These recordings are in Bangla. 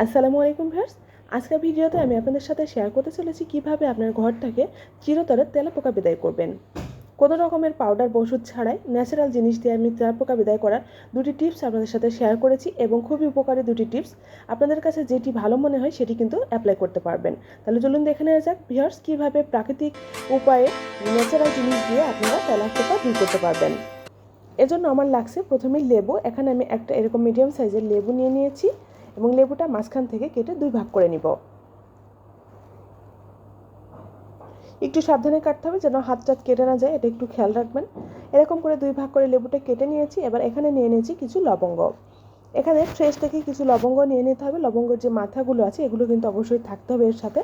আসসালামু আলাইকুম ভিউয়ার্স। আজকের ভিডিওতে আমি আপনাদের সাথে শেয়ার করতে চলেছি কীভাবে আপনার ঘরটাকে চিরতরে তেলাপোকা বিদায় করবেন। কোনো রকমের পাউডার ওষুধ ছাড়াই ন্যাচারাল জিনিস দিয়ে আমি তেলাপোকা বিদায় করার দুটি টিপস আপনাদের সাথে শেয়ার করেছি এবং খুবই উপকারী দুটি টিপস আপনাদের কাছে যেটি ভালো মনে হয় সেটি কিন্তু অ্যাপ্লাই করতে পারবেন। তাহলে চলুন দেখে নেওয়া যাক ভিউয়ার্স, কীভাবে প্রাকৃতিক উপায়ে ন্যাচারাল জিনিস দিয়ে আপনারা তেলাপোকা দূর করতে পারবেন। এজন্য আমার লাগছে প্রথমে লেবু। এখানে আমি একটা এরকম মিডিয়াম সাইজের লেবু নিয়ে নিয়েছি। এবং লেবুটা মাঝখান থেকে কেটে দুই ভাগ করে নিব। একটু সাবধানে কাটতে হবে যেন হাত টাত কেটে না যায়, এটা একটু খেয়াল রাখবেন। এরকম করে দুই ভাগ করে লেবুটা কেটে নিয়েছি, এবার এখানে নিয়ে নিয়েছি কিছু লবঙ্গ। এখানে ফ্রেশ থেকে কিছু লবঙ্গ নিয়ে নিতে হবে। লবঙ্গর যে মাথাগুলো আছে, এগুলো কিন্তু অবশ্যই থাকতে হবে এর সাথে।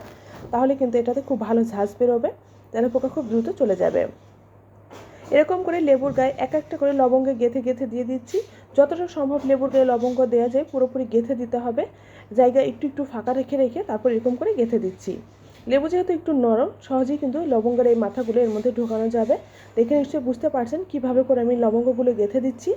তাহলে কিন্তু এটাতে খুব ভালো ঝাঁজ বেরোবে তেলে পোকা খুব দ্রুত চলে যাবে। এরকম করে লেবুর গায়ে এক একটা করে লবঙ্গে গেঁথে গেঁথে দিয়ে দিচ্ছি। যতটা সম্ভব লেবুর গায়ে লবঙ্গ দেওয়া যায়, পুরোপুরি গেঁথে দিতে হবে। জায়গা একটু একটু ফাঁকা রেখে রেখে তারপর এরকম করে গেঁথে দিচ্ছি। লেবু যেহেতু একটু নরম, সহজেই কিন্তু লবঙ্গের এই মাথাগুলো এর মধ্যে ঢোকানো যাবে। দেখে নিশ্চয়ই বুঝতে পারছেন কীভাবে করে আমি লবঙ্গগুলো গেঁথে দিচ্ছি।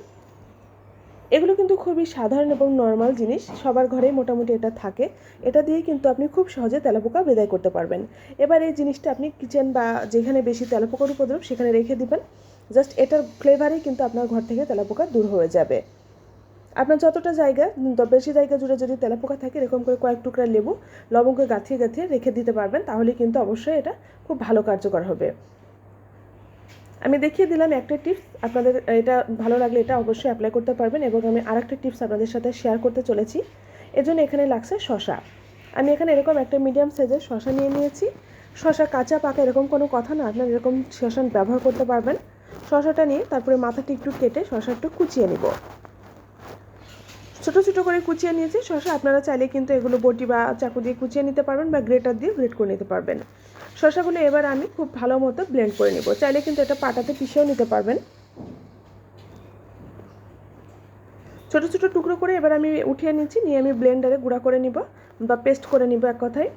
এগুলো কিন্তু খুবই সাধারণ এবং নর্মাল জিনিস। সবার ঘরেই মোটামুটি এটা থাকে। এটা দিয়ে কিন্তু আপনি খুব সহজে তেলাপোকা বিদায় করতে পারবেন। এবার এই জিনিসটা আপনি কিচেন বা যেখানে বেশি তেলাপোকার উপদ্রব, সেখানে রেখে দিবেন। জাস্ট এটার ফ্লেভারেই কিন্তু আপনার ঘর থেকে তেলাপোকা দূর হয়ে যাবে। আপনার যতটা জায়গা বেশি জায়গা জুড়ে যদি তেলাপোকা থাকে, এরকম করে কয়েক টুকরা লেবু লবঙ্গ গাঁথিয়ে গাঁথিয়ে রেখে দিতে পারবেন, তাহলে কিন্তু অবশ্যই এটা খুব ভালো কার্যকর হবে। আমি দেখিয়ে দিলাম একটা টিপস, আপনাদের, এটা ভালো লাগলে এটা অবশ্যই অ্যাপ্লাই করতে পারবেন এবং আমি আরেকটা টিপস আপনাদের সাথে শেয়ার করতে চলেছি। এজন্য এখানে লাগছে শশা আমি এখানে এরকম একটা মিডিয়াম সাইজের শশা নিয়ে নিয়েছি। শশা কাঁচা, পাকা এরকম কোনো কথা না, আপনার এরকম শশা ব্যবহার করতে পারবেন। শশাটা নিয়ে তারপরে মাথাটি একটু কেটে শশা একটু কুচিয়ে নিব। ছোটো ছোটো করে কুচিয়ে নিয়েছি। শশা আপনারা চাইলে কিন্তু এগুলো বটি বা চাকু দিয়ে কুচিয়ে নিতে পারবেন বা গ্রেটার দিয়ে গ্রেট করে নিতে পারবেন। শশাগুলো এবার আমি খুব ভালো মতো ব্লেন্ড করে নেব। চাইলে কিন্তু এটা পাটাতে পিষেও নিতে পারবেন। ছোটো ছোটো টুকরো করে এবার আমি উঠিয়ে নিচ্ছি নিয়ে আমি ব্লেন্ডারে গুঁড়া করে নিব বা পেস্ট করে নিব এক কথায়।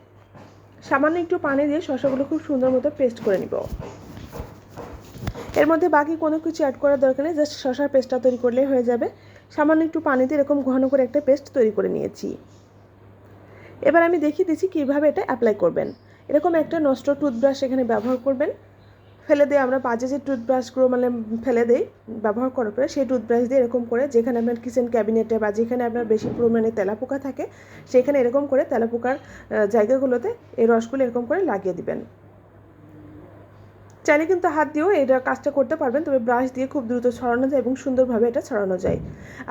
সামান্য একটু পানি দিয়ে শশাগুলো খুব সুন্দর মতো পেস্ট করে নিব। এর মধ্যে বাকি কোনো কিছু অ্যাড করার দরকার নেই। জাস্ট শশার পেস্টটা তৈরি করলেই হয়ে যাবে। সামান্য একটু পানিতে এরকম ঘন করে একটা পেস্ট তৈরি করে নিয়েছি। এবার আমি দেখিয়ে দিচ্ছি কীভাবে এটা অ্যাপ্লাই করবেন। এরকম একটা নষ্ট টুথব্রাশ এখানে ব্যবহার করবেন। ফেলে দিয়ে আমরা বাজে যে টুথব্রাশগুলো মানে ফেলে দেই, ব্যবহার করার পরে সেই টুথব্রাশ দিয়ে এরকম করে যেখানে আপনার কিচেন ক্যাবিনেটে বা যেখানে আপনার বেশি পরিমাণে তেলাপোকা থাকে, সেখানে এরকম করে তেলাপোকার জায়গাগুলোতে এই রসগুলো এরকম করে লাগিয়ে দিবেন। চাইলে কিন্তু হাত দিয়েও এটা কাজটা করতে পারবেন, তবে ব্রাশ দিয়ে খুব দ্রুত ছড়ানো যায় এবং সুন্দরভাবে এটা ছড়ানো যায়।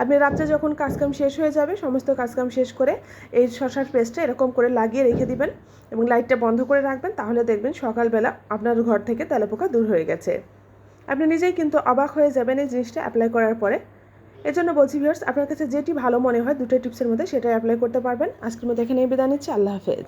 আপনি রাত্রে যখন কাজকাম শেষ হয়ে যাবে, সমস্ত কাজকাম শেষ করে এই শশার পেস্টটা এরকম করে লাগিয়ে রেখে দিবেন এবং লাইটটা বন্ধ করে রাখবেন, তাহলে দেখবেন সকালবেলা আপনার ঘর থেকে তেলাপোকা দূর হয়ে গেছে। আপনি নিজেই কিন্তু অবাক হয়ে যাবেন এই জিনিসটা অ্যাপ্লাই করার পরে। এজন্য বলছি ভিউয়ার্স আপনার কাছে যেটি ভালো মনে হয়, দুটো টিপসের মধ্যে সেটা অ্যাপ্লাই করতে পারবেন। আজকের মধ্যে এখানে বিদায় নিচ্ছি, আল্লাহ হাফেজ।